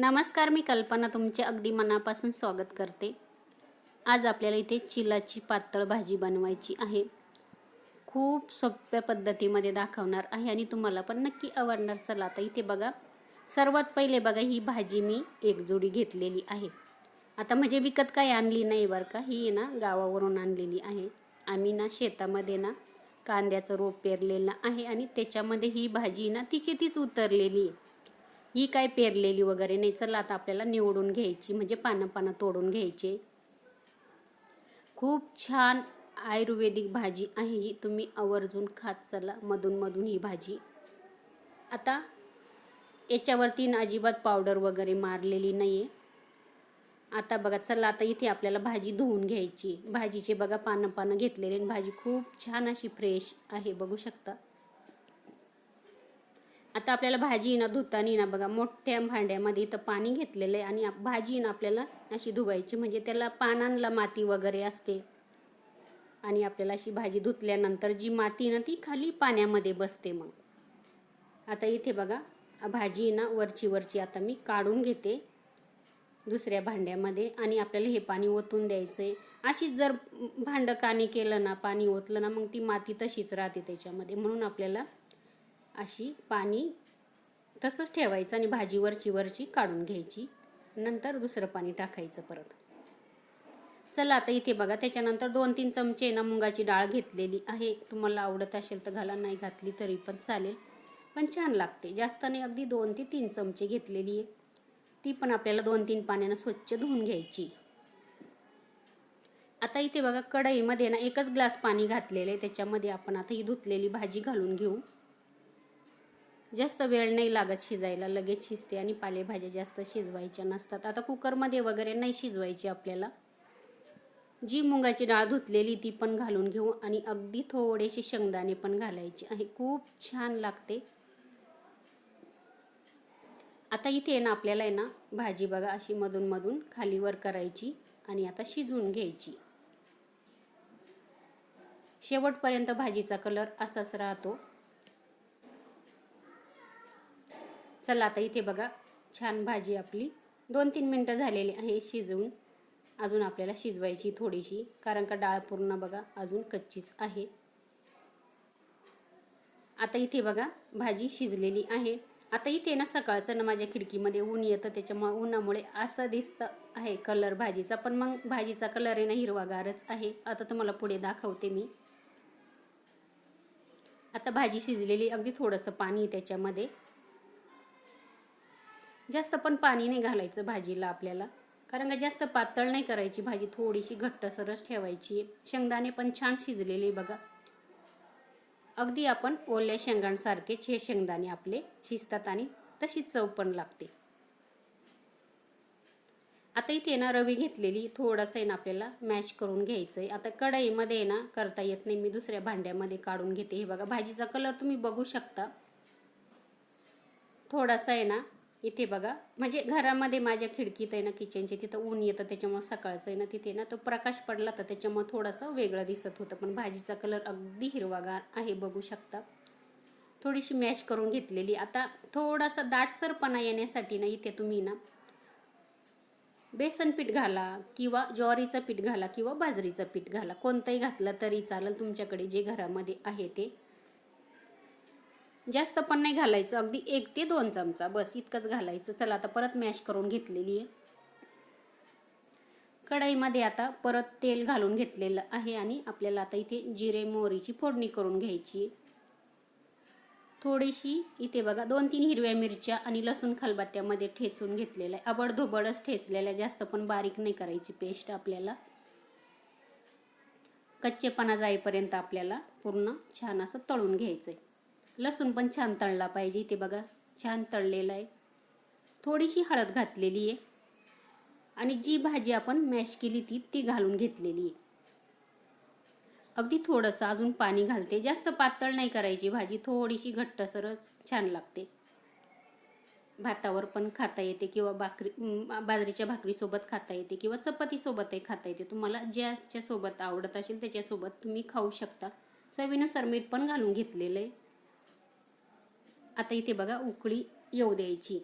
नमस्कार मी कल्पना तुमचे अगदी मनापासून स्वागत करते. आज आपल्याला इथे चिलाची पातळ भाजी बनवायची आहे. खूप सोप्या पद्धतीमध्ये दाखवणार आहे आणि तुम्हाला पण नक्की आवडणार. चला आता इथे बघा. सर्वात पहिले बघा ही भाजी मी एक जोडी घेतलेली आहे. आता म्हणजे विकत काय आणली नाही बरं का ही ना गावावरून आणलेली आहे. आम्ही ना शेतामध्ये ना कांद्याचं रोप पेरलेलं आहे आणि त्याच्यामध्ये ही भाजी ना तिची तीच उतरलेली आहे. ही काय पेरलेली वगैरे नाही. चला आता आपल्याला निवडून घ्यायची म्हणजे पानं पानं तोडून घ्यायचे. खूप छान आयुर्वेदिक भाजी आहे ही. तुम्ही आवर्जून खात चला मधून मधून ही भाजी. आता याच्यावरती अजिबात पावडर वगैरे मारलेली नाही आहे आता बघा चला आता इथे आपल्याला भाजी धुवून घ्यायची. भाजीचे बघा पानं पानं घेतलेले आणि भाजी खूप छान अशी फ्रेश आहे बघू शकता. आता आपल्याला भाजी ना धुताना ना बघा मोठ्या भांड्यामध्ये इथं पाणी घेतलेलं आहे आणि भाजी ना आपल्याला अशी धुवायची. म्हणजे त्याला पानांना माती वगैरे असते. आणि आपल्याला अशी भाजी धुतल्यानंतर जी माती ना ती खाली पाण्यामध्ये बसते मग. आता इथे बघा भाजी ना वरची वरची आता मी काढून घेते दुसऱ्या भांड्यामध्ये. आणि आपल्याला हे पाणी ओतून द्यायचं आहे अशीच जर भांडं काणी केलं ना पाणी ओतलं ना मग ती माती तशीच राहते त्याच्यामध्ये. म्हणून आपल्याला अशी पाणी तसंच ठेवायचं आणि भाजी वरची वरची काढून घ्यायची. नंतर दुसरं पाणी टाकायचं परत. चला आता इथे बघा. त्याच्यानंतर दोन तीन चमचे ना मुगाची डाळ घेतलेली आहे. तुम्हाला आवडत असेल तर घाला नाही घातली तरी पण चालेल. पण छान लागते. जास्त नाही अगदी दोन ते तीन चमचे घेतलेली आहे. ती पण आपल्याला दोन तीन पाण्यानं स्वच्छ धुवून घ्यायची. आता इथे बघा कढईमध्ये ना एकच ग्लास पाणी घातलेलं आहे. त्याच्यामध्ये आपण आता ही धुतलेली भाजी घालून घेऊ. जास्त वेळ नाही लागत शिजायला. लगेच शिजते आणि पालेभाज्या जास्त शिजवायच्या नसतात. आता कुकरमध्ये वगैरे नाही शिजवायची आपल्याला. जी मुगाची डाळ धुतलेली ती पण घालून घेऊ आणि अगदी थोडेसे शेंगदाणे पण घालायचे आहे. खूप छान लागते. आता इथे आहे ना आपल्याला आहे ना भाजी बघा अशी मधून मधून खालीवर करायची आणि आता शिजवून घ्यायची. शेवटपर्यंत भाजीचा कलर असाच राहतो. चला आता इथे बघा छान भाजी आपली. दोन तीन मिनटं झालेली आहे शिजवून. अजून आपल्याला शिजवायची थोडीशी कारण का डाळ पूर्ण बघा अजून कच्चीच आहे. आता इथे बघा भाजी शिजलेली आहे. आता इथे ना सकाळचं ना माझ्या खिडकीमध्ये ऊन येतं त्याच्यामुळे उन्हामुळे असं दिसतं आहे कलर भाजीचा पण मग भाजीचा कलर आहे ना हिरवागारच आहे. आता तुम्हाला पुढे दाखवते मी. आता भाजी शिजलेली अगदी थोडंसं पाणी त्याच्यामध्ये. जास्त पण पाणी नाही घालायचं भाजीला आपल्याला. कारण का जास्त पातळ नाही करायची भाजी थोडीशी घट्ट सरस ठेवायची. शेंगदाणे पण छान शिजलेले बघा. अगदी आपण ओल्या शेंगांसारखेच हे शेंगदाणे आपले शिजतात आणि तशी चव पण लागते. आता इथे ना रवी घेतलेली थोडंसं आहे ना आपल्याला मॅश करून घ्यायचं आहे आता कढईमध्ये आहे ना करता येत नाही मी दुसऱ्या भांड्यामध्ये काढून घेते. हे बघा भाजीचा कलर तुम्ही बघू शकता. थोडासा आहे ना इथे बघा. म्हणजे घरामध्ये माझ्या खिडकीत आहे ना किचनचे तिथं ऊन येतं त्याच्यामुळं सकाळचं आहे ना तिथे ना तो प्रकाश पडला तर त्याच्यामुळं थोडंसं वेगळं दिसत होतं. पण भाजीचा कलर अगदी हिरवागार आहे बघू शकता. थोडीशी मॅश करून घेतलेली. आता थोडासा दाटसरपणा येण्यासाठी ना इथे तुम्ही ना बेसन पीठ घाला किंवा ज्वारीचं पीठ घाला किंवा बाजरीचं पीठ घाला. कोणतंही घातलं तरी चालेल. तुमच्याकडे जे घरामध्ये आहे ते. जास्त पण नाही घालायचं. अगदी एक ते दोन चमचा. बस इतकंच घालायचं. चला आता परत मॅश करून घेतलेली आहे. कढईमध्ये आता परत तेल घालून घेतलेलं आहे आणि आपल्याला आता इथे जिरे मोहरीची फोडणी करून घ्यायची थोडीशी इथे बघा दोन तीन हिरव्या मिरच्या आणि लसूण खलबत्त्यामध्ये ठेचून घेतलेलं आहे. आबडधोबडच आहे. जास्त पण बारीक नाही करायची पेस्ट आपल्याला. कच्चेपणा जाईपर्यंत आपल्याला पूर्ण छान असं तळून घ्यायचं आहे लसूण पण छान तळला पाहिजे. इथे बघा छान तळलेला आहे. थोडीशी हळद घातलेली आहे. आणि जी भाजी आपण मॅश केली ती ती घालून घेतलेली आहे. अगदी थोडंसं अजून पाणी घालते. जास्त पातळ नाही करायची भाजी थोडीशी घट्टसरच छान लागते. भातावर पण खाता येते किंवा भाकरी बाजरीच्या भाकरीसोबत खाता येते किंवा चपातीसोबतही खाता येते. तुम्हाला ज्याच्यासोबत आवडत असेल त्याच्यासोबत तुम्ही खाऊ शकता. चवीनुसार मीठ पण घालून घेतलेलं आहे. आता इथे बघा उकळी येऊ द्यायची.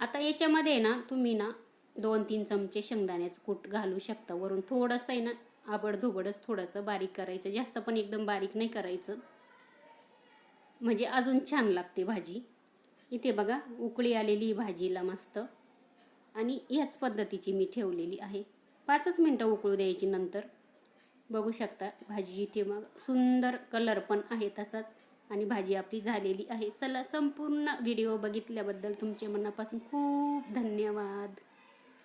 आता याच्यामध्ये ना तुम्ही ना दोन तीन चमचे शेंगदाण्याचं कूट घालू शकता. वरून थोडंसं आहे ना आबडधोबडच थोडंसं बारीक करायचं. जास्त पण एकदम बारीक नाही करायचं. म्हणजे अजून छान लागते भाजी. इथे बघा उकळी आलेली भाजीला मस्त. आणि ह्याच पद्धतीची मी ठेवलेली आहे. पाचच मिनटं उकळू द्यायची नंतर. बघू शकता भाजी इथे मग सुंदर कलर पण आहे तसाच. आणि भाजी आपली झालेली आहे. चला संपूर्ण व्हिडिओ बघितल्याबद्दल तुमचे मनापासून खूप धन्यवाद.